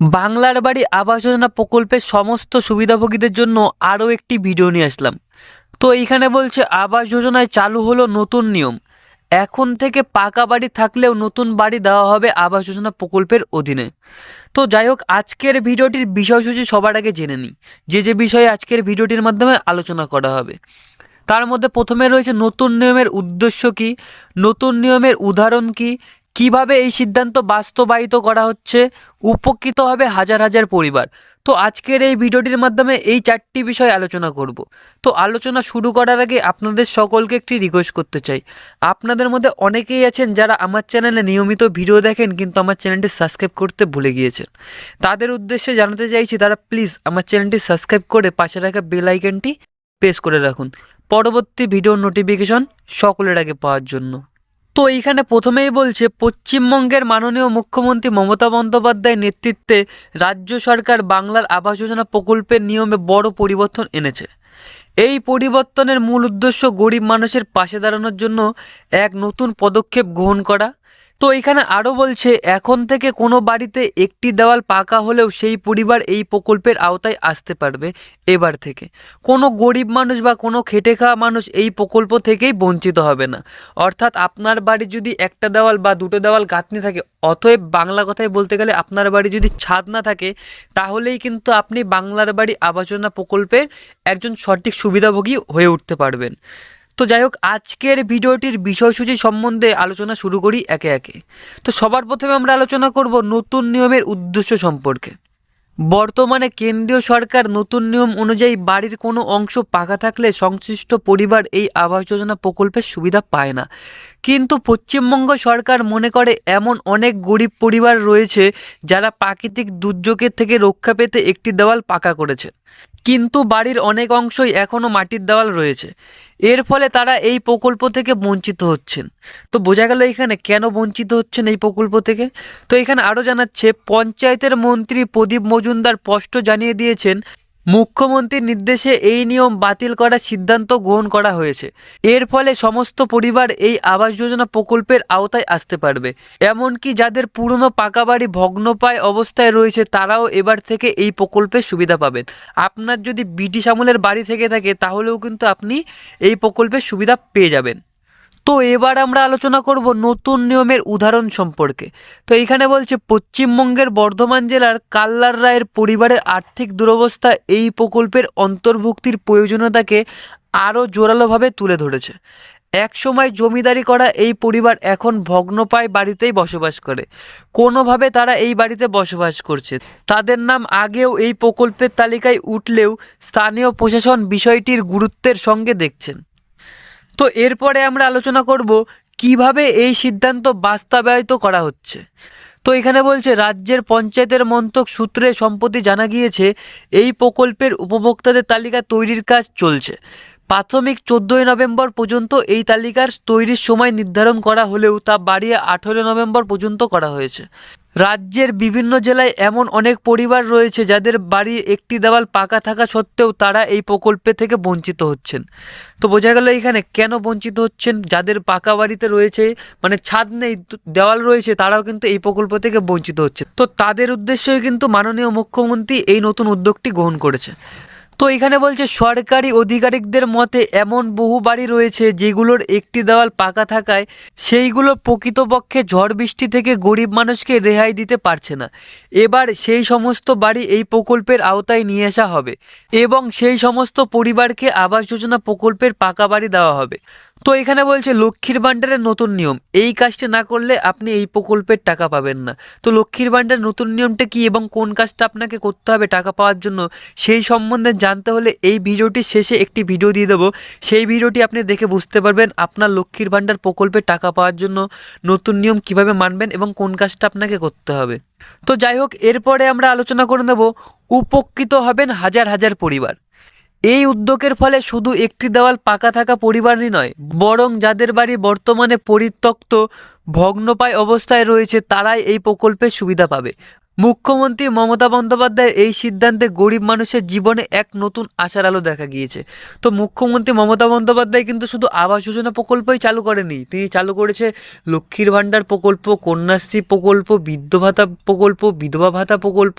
বাংলার বাড়ি আবাস যোজনা প্রকল্পের সমস্ত সুবিধাভোগীদের জন্য আরও একটি ভিডিও নিয়ে আসলাম। তো এইখানে বলছে, আবাস যোজনায় চালু হলো নতুন নিয়ম। এখন থেকে পাকা বাড়ি থাকলেও নতুন বাড়ি দেওয়া হবে আবাস যোজনা প্রকল্পের অধীনে। তো যাই হোক, আজকের ভিডিওটির বিষয়সূচি সবার আগে জেনে নিই। যে যে বিষয়ে আজকের ভিডিওটির মাধ্যমে আলোচনা করা হবে। তার মধ্যে প্রথমে রয়েছে নতুন নিয়মের উদ্দেশ্য কী? নতুন নিয়মের উদাহরণ কী? কীভাবে এই সিদ্ধান্ত বাস্তবায়িত করা হচ্ছে? উপকৃত হবে হাজার হাজার পরিবার। তো আজকের এই ভিডিওটির মাধ্যমে এই চারটি বিষয় আলোচনা করব। তো আলোচনা শুরু করার আগে আপনাদের সকলকে একটি রিকোয়েস্ট করতে চাই। আপনাদের মধ্যে অনেকেই আছেন যারা আমার চ্যানেলে নিয়মিত ভিডিও দেখেন কিন্তু আমার চ্যানেলটি সাবস্ক্রাইব করতে ভুলে গিয়েছেন। তাদের উদ্দেশ্যে জানাতে চাইছি তারা প্লিজ আমার চ্যানেলটি সাবস্ক্রাইব করে পাশে রাখা বেল আইকনটি প্রেস করে রাখুন। পরবর্তী ভিডিও নোটিফিকেশন সকলের আগে পাওয়ার জন্য। তো এইখানে প্রথমেই বলছে, পশ্চিমবঙ্গের মাননীয় মুখ্যমন্ত্রী মমতা বন্দ্যোপাধ্যায়ের নেতৃত্বে রাজ্য সরকার বাংলার আবাস যোজনা প্রকল্পের নিয়মে বড় পরিবর্তন এনেছে। এই পরিবর্তনের মূল উদ্দেশ্য গরিব মানুষের পাশে দাঁড়ানোর জন্য এক নতুন পদক্ষেপ গ্রহণ করা। তো এখানে আরও বলছে, এখন থেকে কোনো বাড়িতে একটি দেওয়াল পাকা হলেও সেই পরিবার এই প্রকল্পের আওতায় আসতে পারবে এবার থেকে। কোনো গরিব মানুষ বা কোনো খেটে খাওয়া মানুষ এই প্রকল্প থেকেই বঞ্চিত হবে না। অর্থাৎ আপনার বাড়ি যদি একটা দেওয়াল বা দুটো দেওয়াল গাঁথনি থাকে, অতএব বাংলা কথায় বলতে গেলে আপনার বাড়ি যদি ছাদ না থাকে, তাহলেই কিন্তু আপনি বাংলার বাড়ি আবাসনা প্রকল্পের একজন সঠিক সুবিধাভোগী হয়ে উঠতে পারবেন। তো যাই হোক, আজকের ভিডিওটির বিষয়সূচি সম্বন্ধে আলোচনা শুরু করি একে একে। তো সবার প্রথমে আমরা আলোচনা করব নতুন নিয়মের উদ্দেশ্য সম্পর্কে। বর্তমানে কেন্দ্রীয় সরকার নতুন নিয়ম অনুযায়ী বাড়ির কোনো অংশ পাকা থাকলে সংশ্লিষ্ট পরিবার এই আবাস যোজনা প্রকল্পের সুবিধা পায় না। কিন্তু পশ্চিমবঙ্গ সরকার মনে করে এমন অনেক গরিব পরিবার রয়েছে যারা প্রাকৃতিক দুর্যোগের থেকে রক্ষা পেতে একটি দেওয়াল পাকা করেছে। কিন্তু বাড়ির অনেক অংশই এখনও মাটির দেওয়াল রয়েছে। এর ফলে তারা এই প্রকল্প থেকে বঞ্চিত হচ্ছেন। তো বোঝা গেল এখানে কেন বঞ্চিত হচ্ছেন এই প্রকল্প থেকে? তো এখানে আরও জানাচ্ছে, পঞ্চায়েতের মন্ত্রী প্রদীপ মজুমদার স্পষ্ট জানিয়ে দিয়েছেন মুখ্যমন্ত্রীর নির্দেশে এই নিয়ম বাতিল করার সিদ্ধান্ত গ্রহণ করা হয়েছে। এর ফলে সমস্ত পরিবার এই আবাস যোজনা প্রকল্পের আওতায় আসতে পারবে। এমনকি যাদের পুরনো পাকা বাড়ি ভগ্নপ্রায় অবস্থায় রয়েছে, তারাও এবার থেকে এই প্রকল্পের সুবিধা পাবেন। আপনার যদি ব্রিটিশ আমলের বাড়ি থেকে থাকে, তাহলেও কিন্তু আপনি এই প্রকল্পের সুবিধা পেয়ে যাবেন। তো এবার আমরা আলোচনা করব নতুন নিয়মের উদাহরণ সম্পর্কে। তো এইখানে বলছে, পশ্চিমবঙ্গের বর্ধমান জেলার কাল্লার রায়ের পরিবারের আর্থিক দুরবস্থা এই প্রকল্পের অন্তর্ভুক্তির প্রয়োজনীয়তাকে আরও জোরালোভাবে তুলে ধরেছে। একসময় জমিদারি করা এই পরিবার এখন ভগ্নপায় বাড়িতেই বসবাস করে। কোনোভাবে তারা এই বাড়িতে বসবাস করছে। তাদের নাম আগেও এই প্রকল্পের তালিকায় উঠলেও স্থানীয় প্রশাসন বিষয়টির গুরুত্বের সঙ্গে দেখছেন। তো এরপরে আমরা আলোচনা করব কীভাবে এই সিদ্ধান্ত বাস্তবায়িত করা হচ্ছে। তো এখানে বলছে, রাজ্যের পঞ্চায়েতের মন্ত্রক সূত্রে সম্প্রতি জানা গিয়েছে, এই প্রকল্পের উপভোক্তাদের তালিকা তৈরির কাজ চলছে। প্রাথমিক চোদ্দই নভেম্বর পর্যন্ত এই তালিকার তৈরির সময় নির্ধারণ করা হলেও তা বাড়িয়ে আঠেরো নভেম্বর পর্যন্ত করা হয়েছে। রাজ্যের বিভিন্ন জেলায় এমন অনেক পরিবার রয়েছে যাদের বাড়ি একটি দেওয়াল পাকা থাকা সত্ত্বেও তারা এই প্রকল্পে থেকে বঞ্চিত হচ্ছেন। তো বোঝা গেল এখানে কেন বঞ্চিত হচ্ছেন? যাদের পাকা বাড়িতে রয়েছে মানে ছাদ নেই, দেওয়াল রয়েছে, তারাও কিন্তু এই প্রকল্প থেকে বঞ্চিত হচ্ছে তো তাদের উদ্দেশ্যই কিন্তু মাননীয় মুখ্যমন্ত্রী এই নতুন উদ্যোগটি গ্রহণ করেছে তো এখানে বলছে, সরকারি অধিকারিকদের মতে এমন বহু বাড়ি রয়েছে যেগুলোর একটি দেওয়াল পাকা থাকায় সেইগুলো প্রকৃতপক্ষে ঝড় বৃষ্টি থেকে গরিব মানুষকে রেহাই দিতে পারছে না। এবার সেই সমস্ত বাড়ি এই প্রকল্পের আওতায় নিয়ে আসা হবে এবং সেই সমস্ত পরিবারকে আবাস যোজনা প্রকল্পের পাকা বাড়ি দেওয়া হবে। তো এখানে বলছে, লক্ষ্মীর ভাণ্ডারের নতুন নিয়ম। এই কাজটা না করলে আপনি এই প্রকল্পের টাকা পাবেন না। তো লক্ষ্মীর ভাণ্ডারের নতুন নিয়মটা কি এবং কোন কাজটা আপনাকে করতে হবে টাকা পাওয়ার জন্য, সেই সম্বন্ধে জানতে হলে এই ভিডিওটির শেষে একটি ভিডিও দিয়ে দেবো। সেই ভিডিওটি আপনি দেখে বুঝতে পারবেন আপনার লক্ষ্মীর ভাণ্ডার প্রকল্পে টাকা পাওয়ার জন্য নতুন নিয়ম কীভাবে মানবেন এবং কোন কাজটা আপনাকে করতে হবে। তো যাই হোক, এরপরে আমরা আলোচনা করে নেব, উপকৃত হবেন হাজার হাজার পরিবার। এই উদ্যোগের ফলে শুধু একটি দেওয়াল পাকা থাকা পরিবারই নয়, বরং যাদের বাড়ি বর্তমানে পরিত্যক্ত, ভগ্নপায় অবস্থায় রয়েছে, তারাই এই প্রকল্পের সুবিধা পাবে। মুখ্যমন্ত্রী মমতা বন্দ্যোপাধ্যায়ের এই সিদ্ধান্তে গরিব মানুষের জীবনে এক নতুন আশার আলো দেখা গিয়েছে। তো মুখ্যমন্ত্রী মমতা বন্দ্যোপাধ্যায় কিন্তু শুধু আবাস যোজনা প্রকল্পই চালু করেনি। তিনি চালু করেছে লক্ষ্মীর ভাণ্ডার প্রকল্প, কন্যাশ্রী প্রকল্প, বৃদ্ধ ভাতা প্রকল্প, বিধবা ভাতা প্রকল্প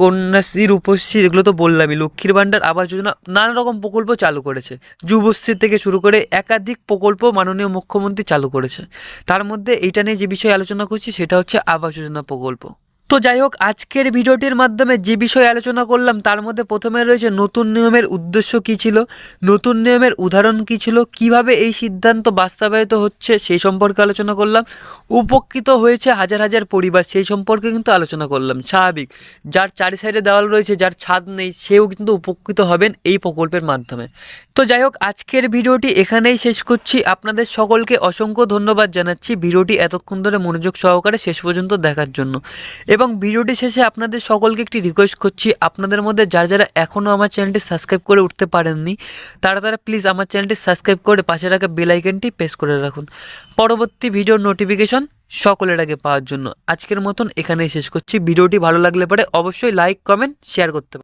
কন্যাশ্রী রূপশ্রী এগুলো তো বললামই, লক্ষ্মীর ভাণ্ডার, আবাস যোজনা, নানা রকম প্রকল্প চালু করেছে। যুবশ্রী থেকে শুরু করে একাধিক প্রকল্প মাননীয় মুখ্যমন্ত্রী চালু করেছে। তার মধ্যে এইটা নিয়ে যে বিষয়ে আলোচনা করছি, সেটা হচ্ছে আবাস যোজনা প্রকল্প। তো যাই হোক, আজকের ভিডিওটির মাধ্যমে যে বিষয়ে আলোচনা করলাম, তার মধ্যে প্রথমে রয়েছে নতুন নিয়মের উদ্দেশ্য কী ছিল, নতুন নিয়মের উদাহরণ কী ছিল, কীভাবে এই সিদ্ধান্ত বাস্তবায়িত হচ্ছে সেই সম্পর্কে আলোচনা করলাম, উপকৃত হয়েছে হাজার হাজার পরিবার সেই সম্পর্কে কিন্তু আলোচনা করলাম, স্বাভাবিক। যার চারি সাইডে দেওয়াল রয়েছে, যার ছাদ নেই, সেও কিন্তু উপকৃত হবেন এই প্রকল্পের মাধ্যমে। তো যাই হোক, আজকের ভিডিওটি এখানেই শেষ করছি। আপনাদের সকলকে অসংখ্য ধন্যবাদ জানাচ্ছি ভিডিওটি এতক্ষণ ধরে মনোযোগ সহকারে শেষ পর্যন্ত দেখার জন্য। এবং ভিডিওটি শেষে আপনাদের সকলকে একটি রিকোয়েস্ট করছি, আপনাদের মধ্যে যারা যারা এখনও আমার চ্যানেলটি সাবস্ক্রাইব করে উঠতে পারেননি, তারা তারা প্লিজ আমার চ্যানেলটি সাবস্ক্রাইব করে পাশে রাখা বেল আইকনটি প্রেস করে রাখুন। পরবর্তী ভিডিওর নোটিফিকেশন সকলের আগে পাওয়ার জন্য। আজকের মতন এখানেই শেষ করছি। ভিডিওটি ভালো লাগলে পরে অবশ্যই লাইক কমেন্ট শেয়ার করতে